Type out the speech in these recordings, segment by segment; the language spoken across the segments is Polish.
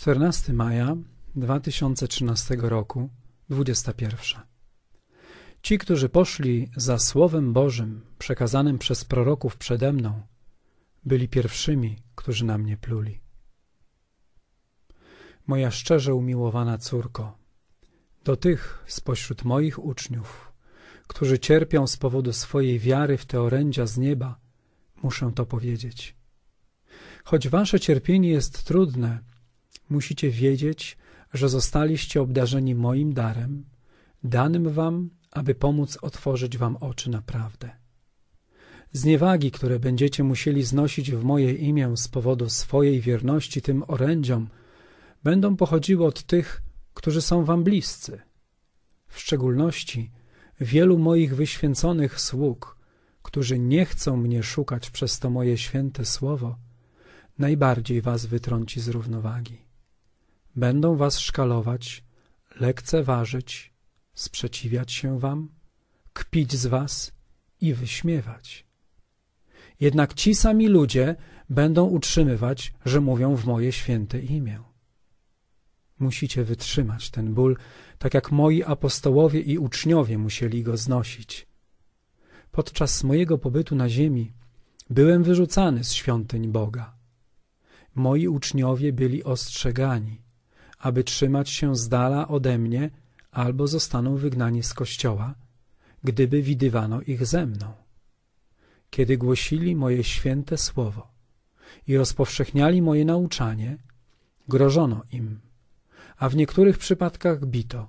14 maja 2013 roku, 21. Ci, którzy poszli za Słowem Bożym przekazanym przez proroków przede mną, byli pierwszymi, którzy na mnie pluli. Moja szczerze umiłowana córko, do tych spośród moich uczniów, którzy cierpią z powodu swojej wiary w te orędzia z nieba, muszę to powiedzieć. Choć wasze cierpienie jest trudne, musicie wiedzieć, że zostaliście obdarzeni moim darem, danym wam, aby pomóc otworzyć wam oczy na prawdę. Zniewagi, które będziecie musieli znosić w moje imię z powodu swojej wierności tym orędziom, będą pochodziły od tych, którzy są wam bliscy. W szczególności wielu moich wyświęconych sług, którzy nie chcą mnie szukać przez to moje święte słowo, najbardziej was wytrąci z równowagi. Będą was szkalować, lekceważyć, sprzeciwiać się wam, kpić z was i wyśmiewać. Jednak ci sami ludzie będą utrzymywać, że mówią w moje święte imię. Musicie wytrzymać ten ból, tak jak moi apostołowie i uczniowie musieli go znosić. Podczas mojego pobytu na ziemi byłem wyrzucany z świątyń Boga. Moi uczniowie byli ostrzegani, aby trzymać się z dala ode mnie, albo zostaną wygnani z kościoła, gdyby widywano ich ze mną. Kiedy głosili moje święte słowo i rozpowszechniali moje nauczanie, grożono im, a w niektórych przypadkach bito.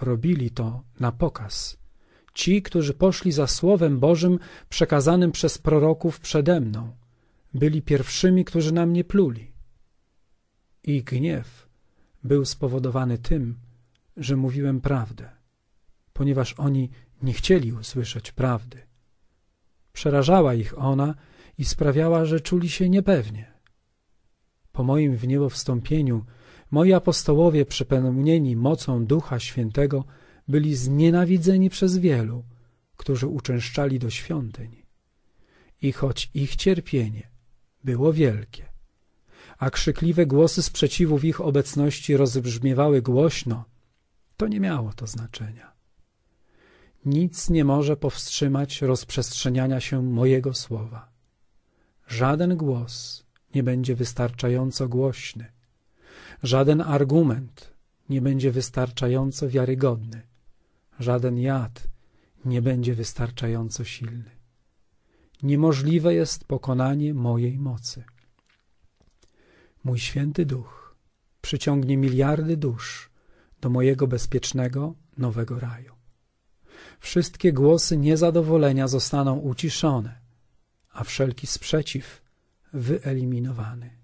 Robili to na pokaz. Ci, którzy poszli za Słowem Bożym przekazanym przez proroków przede mną, byli pierwszymi, którzy na mnie pluli. Ich gniew był spowodowany tym, że mówiłem prawdę, ponieważ oni nie chcieli usłyszeć prawdy. Przerażała ich ona i sprawiała, że czuli się niepewnie. Po moim w niebo wstąpieniu moi apostołowie przepełnieni mocą Ducha Świętego byli znienawidzeni przez wielu, którzy uczęszczali do świątyń. I choć ich cierpienie było wielkie, a krzykliwe głosy sprzeciwu w ich obecności rozbrzmiewały głośno, to nie miało to znaczenia. Nic nie może powstrzymać rozprzestrzeniania się mojego słowa. Żaden głos nie będzie wystarczająco głośny, żaden argument nie będzie wystarczająco wiarygodny, żaden jad nie będzie wystarczająco silny. Niemożliwe jest pokonanie mojej mocy. Mój święty duch przyciągnie miliardy dusz do mojego bezpiecznego nowego raju. Wszystkie głosy niezadowolenia zostaną uciszone, a wszelki sprzeciw wyeliminowany.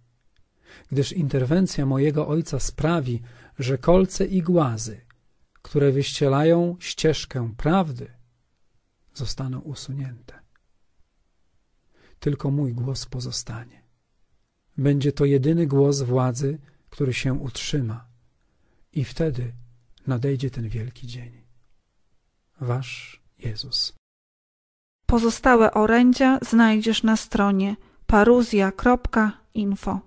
Gdyż interwencja mojego Ojca sprawi, że kolce i głazy, które wyścielają ścieżkę prawdy, zostaną usunięte. Tylko mój głos pozostanie. Będzie to jedyny głos władzy, który się utrzyma i wtedy nadejdzie ten wielki dzień. Wasz Jezus. Pozostałe orędzia znajdziesz na stronie paruzja.info.